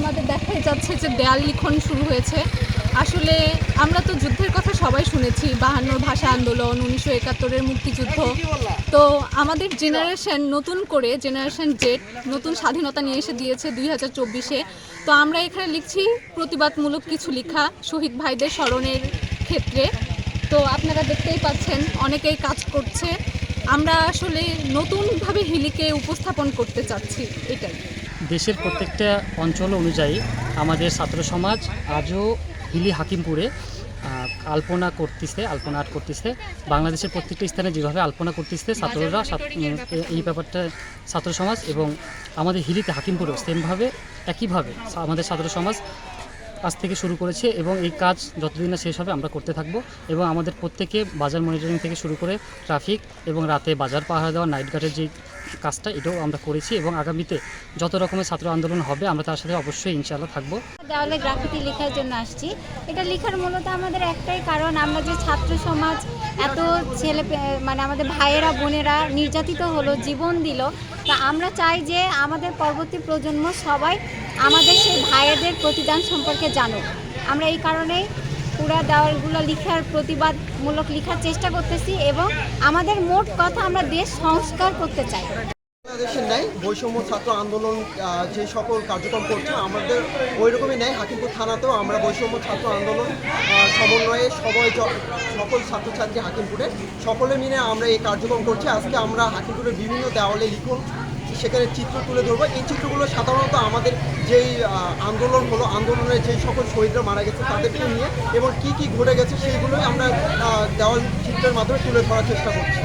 আমাদের দেখাই যাচ্ছে যে দেয়াল লিখন শুরু হয়েছে। আসলে আমরা তো যুদ্ধের কথা সবাই শুনেছি, বাহান্নর ভাষা আন্দোলন, উনিশশো একাত্তরের মুক্তিযুদ্ধ। তো আমাদের জেনারেশন নতুন করে জেনারেশন জেড নতুন স্বাধীনতা নিয়ে এসে দিয়েছে দুই হাজার চব্বিশে। তো আমরা এখানে লিখছি প্রতিবাদমূলক কিছু লেখা শহীদ ভাইদের স্মরণের ক্ষেত্রে। তো আপনারা দেখতেই পাচ্ছেন, অনেকেই কাজ করছে। আমরা আসলে নতুনভাবে হিলিকে উপস্থাপন করতে চাচ্ছি, এটাই। দেশের প্রত্যেকটা অঞ্চল অনুযায়ী আমাদের ছাত্র সমাজ আজও হিলি হাকিমপুরে আলপনা করতেছে আলপনা আর্ট করতেছে। বাংলাদেশের প্রত্যেকটা স্থানে যেভাবে আলপনা করতেছে ছাত্ররা এই ব্যাপারটা ছাত্র সমাজ এবং আমাদের হিলিতে হাকিমপুরেও সেমভাবে একইভাবে আমাদের ছাত্র সমাজ আজ থেকে শুরু করেছে এবং এই কাজ যতদিন না শেষ হবে আমরা করতে থাকব এবং আমাদের প্রত্যেকে বাজার মনিটরিং থেকে শুরু করে ট্রাফিক এবং রাতে বাজার পাহারা দেওয়া নাইট গার্ডের যে কাজটা, এটাও আমরা করেছি এবং আগামীতে যত রকমের ছাত্র আন্দোলন হবে, আমরা তার সাথে অবশ্যই ইনশাআল্লাহ থাকব। দেওয়ালে গ্রাফিতি লেখার জন্য আসছি। এটা লেখার মূলত আমাদের একটাই কারণ, আমরা যে ছাত্র সমাজ এত ছেলে মানে আমাদের ভাইয়েরা, বোনেরা নির্যাতিত হলো, জীবন দিল। তা আমরা চাই যে আমাদের পরবর্তী প্রজন্ম সবাই আমাদের সেই ভাইয়েদের প্রতিদান সম্পর্কে জানুক। আমরা এই কারণেই পুরা দেওয়ালগুলো লিখার প্রতিবাদমূলক লিখার চেষ্টা করতেছি এবং আমাদের মোট কথা আমরা দেশ সংস্কার করতে চাই। বাংলাদেশের ন্যায় বৈষম্য ছাত্র আন্দোলন যে সকল কার্যক্রম করছে, আমাদের ওই রকমই ন্যায়। হাকিমপুর থানাতেও আমরা বৈষম্য ছাত্র আন্দোলন সমন্বয়ে সবাই সকল ছাত্রছাত্রী হাকিমপুরে, সকলে মিলে আমরা এই কার্যক্রম করছি। আজকে আমরা হাকিমপুরের বিভিন্ন দেওয়ালে লিখুন, সেখানে চিত্র তুলে ধরবো। এই চিত্রগুলো সাধারণত আমাদের যেই আন্দোলন হলো, আন্দোলনের যেই সকল শহীদরা মারা গেছে তাদেরকে নিয়ে, এবং কি কি ঘটে গেছে সেইগুলোই আমরা দেওয়াল চিত্রের মাধ্যমে তুলে ধরার চেষ্টা করছি।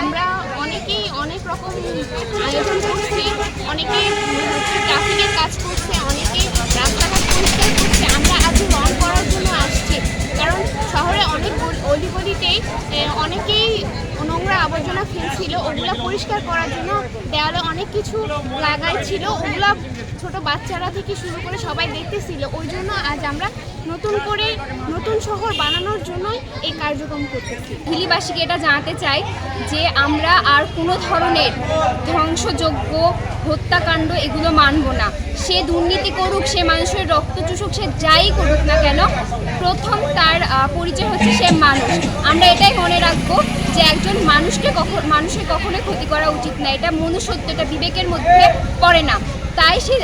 আমরা অনেকেই অনেক রকম আয়োজন করছি। নোংরা আবর্জনা ফেলছিল ওগুলা পরিষ্কার করার জন্য দেওয়ালে অনেক কিছু লাগাই ছিল, ওগুলা ছোট বাচ্চারা থেকে শুরু করে সবাই দেখতেছিল। ওই জন্য আজ আমরা নতুন করে নতুন শহর বানানোর জন্যই এই কার্যক্রম করতেছি। হিলিবাসীকে এটা জানাতে চাই যে আমরা আর কোনো ধরনের ধ্বংসযোগ্য হত্যাকাণ্ড এগুলো মানব না। সে দুর্নীতি করুক, সে মানুষের রক্ত চুষুক, সে যাই করুক না কেন, প্রথম তার পরিচয় হচ্ছে সে মানুষ। আমরা এটাই মনে রাখব যে একজন মানুষকে কখন মানুষের কখনোই ক্ষতি করা উচিত না। এটা মনুষ্যত্ব এটা বিবেকের মধ্যে পড়ে না। তাই সে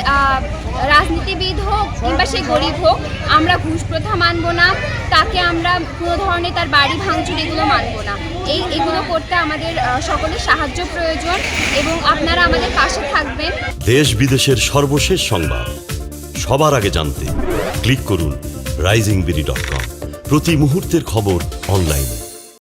রাজনীতিবিদ হোক কিংবা সে গরিব হোক, আমরা ঘুষ প্রথা মানবো না। তাকে আমরা কোনো ধরনের তার বাড়ি ভাঙচুর এগুলো মানবো না। এই এগুলো করতে আমাদের সকলের সাহায্য প্রয়োজন এবং আপনারা আমাদের পাশে থাকবেন। দেশ বিদেশের সর্বশেষ সংবাদ। সবার আগে জানতে ক্লিক করুন রাইজিং বিডি ডট কম। প্রতি মুহূর্তের খবর অনলাইনে।